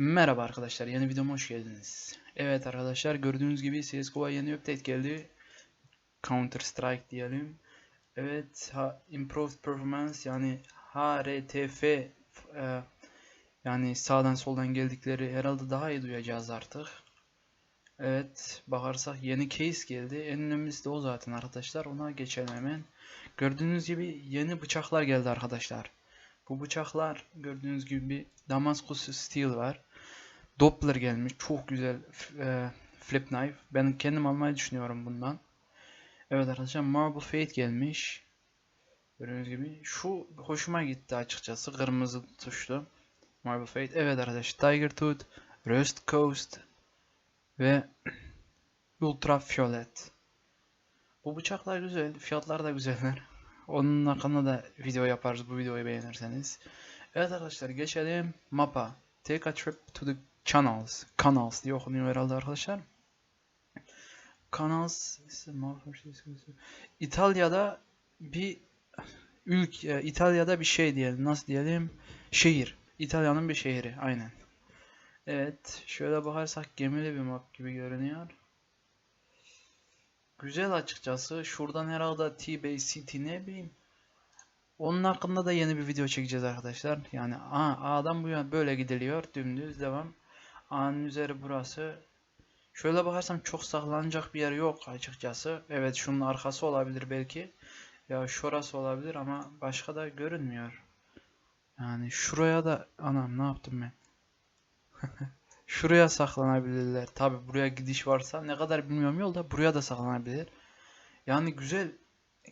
Merhaba arkadaşlar, yeni videoma hoş geldiniz. Evet arkadaşlar, gördüğünüz gibi CSGO'ya yeni update geldi. Counter Strike diyelim. Evet, ha, Improved Performance yani HRTF e, yani sağdan soldan geldikleri herhalde daha iyi duyacağız artık. Evet, bakarsak yeni case geldi. En önemlisi de o zaten arkadaşlar. Ona geçelim hemen. Gördüğünüz gibi yeni bıçaklar geldi arkadaşlar. Bu bıçaklar gördüğünüz gibi Damascus Steel var. Doppler gelmiş. Çok güzel e, flip knife. Ben kendim almayı düşünüyorum bundan. Evet arkadaşlar Marble Fate gelmiş. Gördüğünüz gibi. Şu hoşuma gitti açıkçası. Kırmızı tuşlu. Marble Fate. Evet arkadaşlar Tiger Tooth, Rust Coast ve Ultraviolet. Bu bıçaklar güzel. Fiyatlar da güzeller. Onun hakkında da video yaparız bu videoyu beğenirseniz. Evet arkadaşlar geçelim mapa. Take a trip to the canals. Canals diye okunuyor herhalde arkadaşlar. Canals İtalya'da bir ülke İtalya'da bir şey diyelim. Nasıl diyelim? Şehir. İtalya'nın bir şehri aynen. Evet, şöyle bakarsak gemili bir map gibi görünüyor. Güzel açıkçası. Şuradan herhalde T-Bay City ne bileyim. Onun hakkında da yeni bir video çekeceğiz arkadaşlar. Yani A, A'dan bu yana böyle gidiliyor. Dümdüz devam. A'nın üzeri burası. Şöyle bakarsam çok saklanacak bir yer yok açıkçası. Evet şunun arkası olabilir belki. Ya şurası olabilir ama başka da görünmüyor. Yani şuraya da anam ne yaptım ben? Şuraya saklanabilirler. Tabi buraya gidiş varsa ne kadar bilmiyorum yolda buraya da saklanabilir. Yani güzel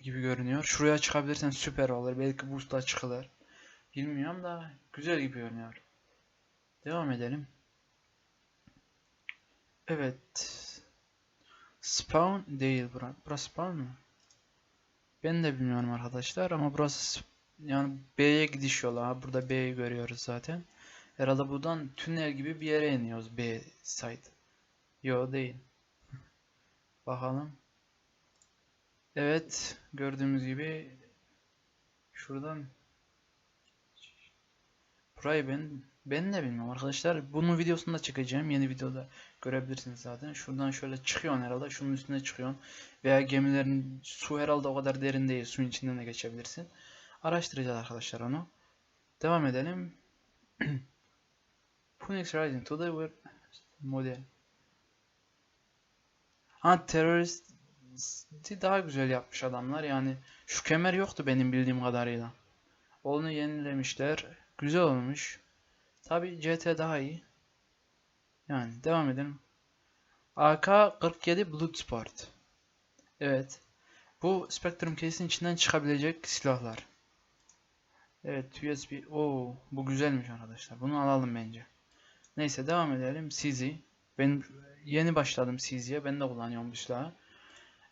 gibi görünüyor. Şuraya çıkabilirsen süper olur. Belki boost'la çıkılır. Bilmiyorum da güzel gibi görünüyor. Devam edelim. Evet. Spawn değil bura. Burası spawn mı? Ben de bilmiyorum arkadaşlar ama burası yani B'ye gidiş yolu. Ha, burada B'yi görüyoruz zaten. Herhalde buradan tünel gibi bir yere iniyoruz B site. Yo değil. Bakalım. Evet gördüğümüz gibi şuradan burayı ben ben de bilmiyorum arkadaşlar. Bunun videosunu da çekeceğim. Yeni videoda görebilirsiniz zaten. Şuradan şöyle çıkıyorsun herhalde. Şunun üstüne çıkıyorsun. Veya gemilerin su herhalde o kadar derin değil. Suyun içinden de geçebilirsin. Araştıracağız arkadaşlar onu. Devam edelim. Phoenix Rising to the model. Ha terörist daha güzel yapmış adamlar. Yani şu kemer yoktu benim bildiğim kadarıyla. Onu yenilemişler. Güzel olmuş. Tabi CT daha iyi. Yani devam edelim. AK-47 Bloodsport. Evet. Bu Spectrum case'in içinden çıkabilecek silahlar. Evet USB. Oo, bu güzelmiş arkadaşlar. Bunu alalım bence. Neyse devam edelim. CZ. Ben yeni başladım CZ'ye. Ben de kullanıyorum bu silahı.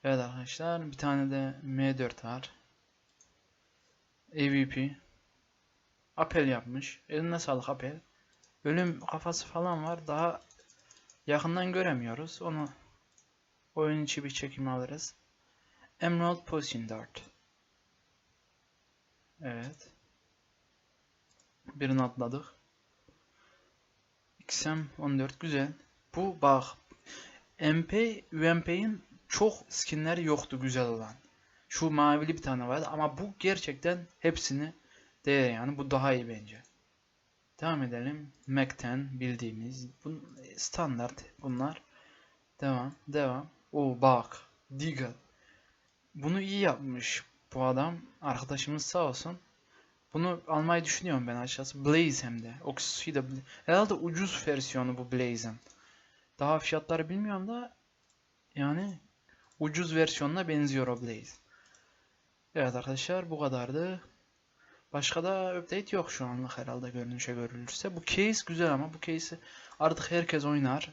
Evet arkadaşlar. Bir tane de M4 var. AVP. Apel yapmış. Eline sağlık Apel. Ölüm kafası falan var. Daha yakından göremiyoruz. Onu oyun içi bir çekim alırız. Emerald Potion Dart. Evet. Birini atladık. XM14 güzel. Bu bak MP UMP'in çok skinleri yoktu güzel olan. Şu mavili bir tane vardı ama bu gerçekten hepsini değer yani bu daha iyi bence. Devam edelim. Mac'ten bildiğimiz bu standart bunlar. Devam, devam. O bak, Deagle. Bunu iyi yapmış bu adam. Arkadaşımız sağ olsun. Bunu almayı düşünüyorum ben açıkçası. Blaze hem de. Oxy da herhalde ucuz versiyonu bu Blaze'in. Daha fiyatları bilmiyorum da yani ucuz versiyonuna benziyor o Blaze. Evet arkadaşlar bu kadardı. Başka da update yok şu anlık herhalde görünüşe görülürse. Bu case güzel ama bu case'i artık herkes oynar.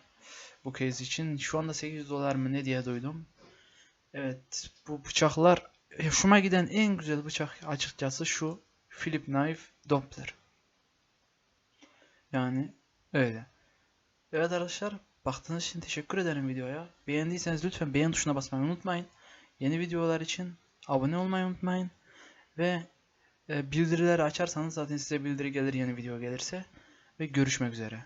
Bu case için. Şu anda 800 dolar mı ne diye duydum. Evet bu bıçaklar hoşuma giden en güzel bıçak açıkçası şu Philip Knife Doppler. Yani öyle. Evet arkadaşlar baktığınız için teşekkür ederim videoya. Beğendiyseniz lütfen beğen tuşuna basmayı unutmayın. Yeni videolar için abone olmayı unutmayın. Ve e, bildirileri açarsanız zaten size bildiri gelir yeni video gelirse. Ve görüşmek üzere.